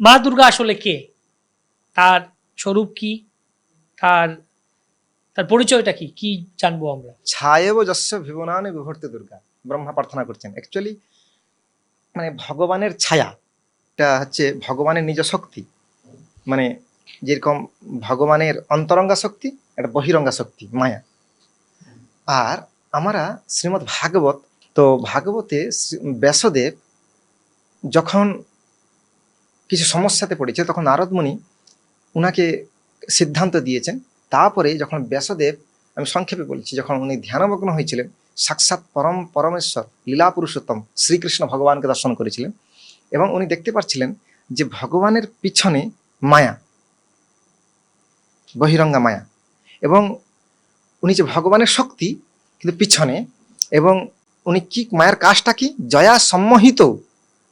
মা দুর্গা আসলে কে? তার স্বরূপ কি? তার তার পরিচয়টা কি? কি জানব আমরা? ছায়েব যস্য ভিবনানে বিভর্তি দুর্গা। ব্রহ্মা প্রার্থনা করছেন। অ্যাকচুয়ালি মানে ভগবানের ছায়া, এটা হচ্ছে ভগবানের নিজ শক্তি। মানে যেরকম ভগবানের অন্তরঙ্গা শক্তি, একটা বহিরঙ্গা শক্তি, মায়া। আর আমরা শ্রীমৎ ভাগবত, তো ভাগবতে ব্যাসদেব যখন কিছু সমস্যাতে পড়েছে, তখন নারদমণি উনাকে সিদ্ধান্ত দিয়েছেন। তারপরে যখন ব্যাসদেব, আমি সংক্ষেপে বলছি, যখন উনি ধ্যানমগ্ন হয়েছিলেন, সাক্ষাৎ পরম পরমেশ্বর লীলা পুরুষোত্তম শ্রীকৃষ্ণ ভগবানকে দর্শন করেছিলেন এবং উনি দেখতে পাচ্ছিলেন যে ভগবানের পিছনে মায়া, বহিরঙ্গা মায়া এবং উনি যে ভগবানের শক্তি কিন্তু পিছনে এবং উনি কি মায়ের কাজটা কি? জয়া সম্মোহিত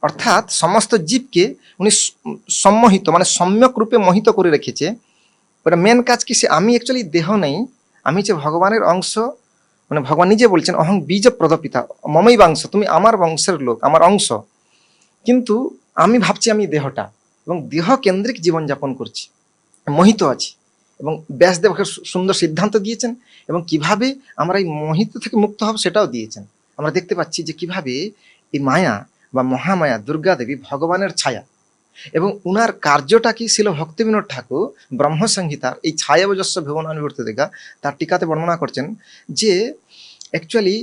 অর্থাৎ সমস্ত জীবকে উনি সম্মোহিত মানে সম্যক রূপে মোহিত করে রেখেছে। ওটা মেন কাজ কি? সে আমি অ্যাকচুয়ালি দেহ নেই, আমি যে ভগবানের অংশ মানে ভগবান নিজে বলছেন, অহং বীজ প্রদপিতা, মমই বংশ তুমি আমার বংশের লোক, আমার অংশ। কিন্তু আমি ভাবছি আমি দেহটা, এবং দেহ কেন্দ্রিক জীবনযাপন করছি, মোহিত আছি, এবং ব্যাসদেব ওকে সু- সুন্দর সিদ্ধান্ত দিয়েছেন, এবং কীভাবে আমরা এই মোহিত থেকে মুক্ত হব সেটাও দিয়েছেন। আমরা দেখতে পাচ্ছি যে কীভাবে এই মায়া বা মহামায়া, দুর্গা দেবী ভগবানের ছায়া। এবং উনার কার্যটা কি ছিল ভক্তিবিনোদ ঠাকুর ব্রহ্মসংহিতার এই ছায়াবজস্ব ভুবন অনুবর্ত দেখা তার টিকাতে বর্ণনা করছেন যে অ্যাকচুয়ালি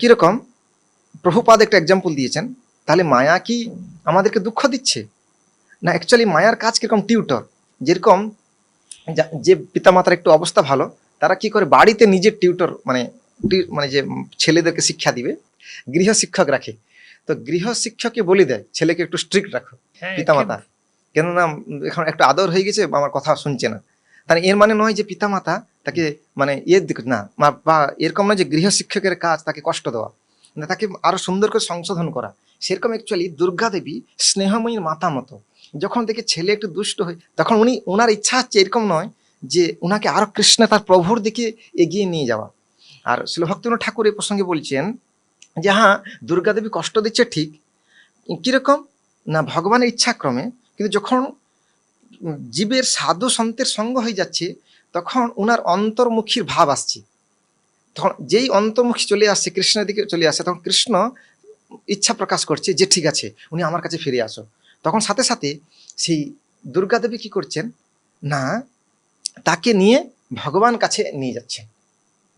কীরকম? প্রভুপাদ একটা এক্সাম্পল দিয়েছেন। তাহলে মায়া কি আমাদেরকে দুঃখ দিচ্ছে? না অ্যাকচুয়ালি মায়ার কাজ কীরকম? টিউটর যেরকম যে পিতামাতার একটু অবস্থা ভালো, তারা কি করে? বাড়িতে নিজের টিউটর মানে মানে যে ছেলেদেরকে শিক্ষা দিবে, গৃহ শিক্ষক রাখে। তো গৃহ শিক্ষককে বলে দেয় ছেলেকে একটু স্ট্রিক্ট রাখো হ্যাঁ, পিতামাতা। কেননা এখন একটু আদর হয়ে গেছে আমার কথা শুনছে না। তার এর মানে নয় যে পিতামাতা তাকে মানে ইয়ে দিক না বা এরকম নয় যে গৃহ শিক্ষকের কাজ তাকে কষ্ট দেওয়া। না তাকে আরও সুন্দর করে সংশোধন করা। সেরকম অ্যাকচুয়ালি দুর্গা দেবী স্নেহময়ীর মাতা মতো। যখন দেখে ছেলে একটু দুষ্ট হয় তখন উনি ওনার ইচ্ছা হচ্ছে এরকম নয় যে ওনাকে আরও কৃষ্ণ তার প্রভুর দিকে এগিয়ে নিয়ে যাওয়া। আর শিলভক্তিনাথ ঠাকুর এই প্রসঙ্গে বলছেন যে হ্যাঁ দুর্গা দেবী কষ্ট দিচ্ছে ঠিক, কীরকম? না, ভগবানের ইচ্ছাক্রমে, কিন্তু যখন জীবের সাধু সন্তের সঙ্গ হয়ে যাচ্ছে, তখন ওনার অন্তর্মুখীর ভাব আসছে। তখন যেই অন্তর্মুখী চলে আসছে, কৃষ্ণের দিকে চলে আসছে, তখন কৃষ্ণ ইচ্ছা প্রকাশ করছে যে ঠিক আছে, উনি আমার কাছে ফিরে আসো। তখন সাথে সাথে সেই দুর্গাদেবী কি করছেন? না, তাকে নিয়ে ভগবান কাছে নিয়ে যাচ্ছেন।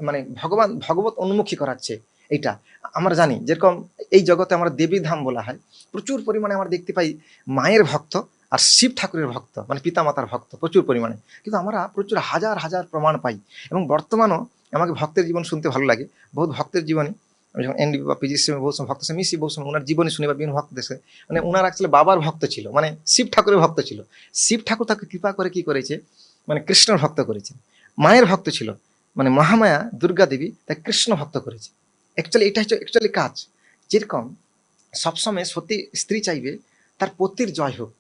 মানে ভগবান, ভগবত উন্মুখী করাচ্ছে। এইটা। আমরা জানি, যেরকম এই জগতে আমরা দেবী ধাম বলা হয়, প্রচুর পরিমাণে আমরা দেখতে পাই মায়ের ভক্ত আর শিব ঠাকুরের ভক্ত মানে পিতামাতার ভক্ত প্রচুর পরিমাণে। কিন্তু আমরা প্রচুর হাজার হাজার প্রমাণ পাই এবং বর্তমানও আমাকে ভক্তের জীবন শুনতে ভালো লাগে। বহুত ভক্তের জীবনী। আমি যখন এনডি বা পিজি বহু সময় ভক্ত সঙ্গে মিশি বহু সময় ওনার জীবনী শুনি বা বিভিন্ন ভক্ত দেখে মানে ওনার আসলে বাবার ভক্ত ছিল মানে শিব ঠাকুরের ভক্ত ছিল। শিব ঠাকুর তাকে কৃপা করে কি করেছে? মানে কৃষ্ণর ভক্ত করেছে। মায়ের ভক্ত ছিল মানে মহামায়া, দুর্গা দেবী তাকে কৃষ্ণ ভক্ত করেছে। অ্যাকচুয়ালি এটা হচ্ছে অ্যাকচুয়ালি কাজ। যেরকম, সবসময় সতী স্ত্রী চাইবে, তার পতির জয় হোক।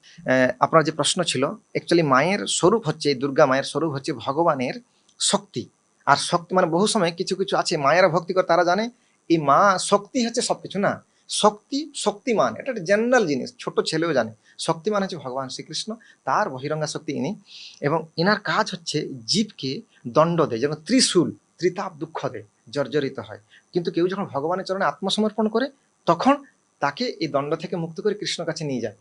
আপনার যে প্রশ্ন ছিল অ্যাকচুয়ালি মায়ের স্বরূপ হচ্ছে, দুর্গা মায়ের স্বরূপ হচ্ছে ভগবানের শক্তি। আর শক্তি মানে বহু সময় কিছু কিছু আছে, মায়েরা ভক্তি করে, তারা জানে, এই মা শক্তি হচ্ছে সব কিছু না। শক্তি, শক্তিমান, এটা একটা জেনারেল জিনিস, ছোট ছেলেও জানে। শক্তিমান হচ্ছে ভগবান শ্রীকৃষ্ণ, তার বহিরঙ্গা শক্তি ইনি। এবং এনার কাজ হচ্ছে জীবকে দণ্ড দেয়, যেমন ত্রিশূল। ত্রিতাপ দুঃখ দেয় জর্জরিত হয়। কিন্তু কেউ যখন ভগবানের চরণে আত্মসমর্পণ করে, তখন তাকে এই দণ্ড থেকে মুক্ত করে কৃষ্ণ কাছে নিয়ে যায়।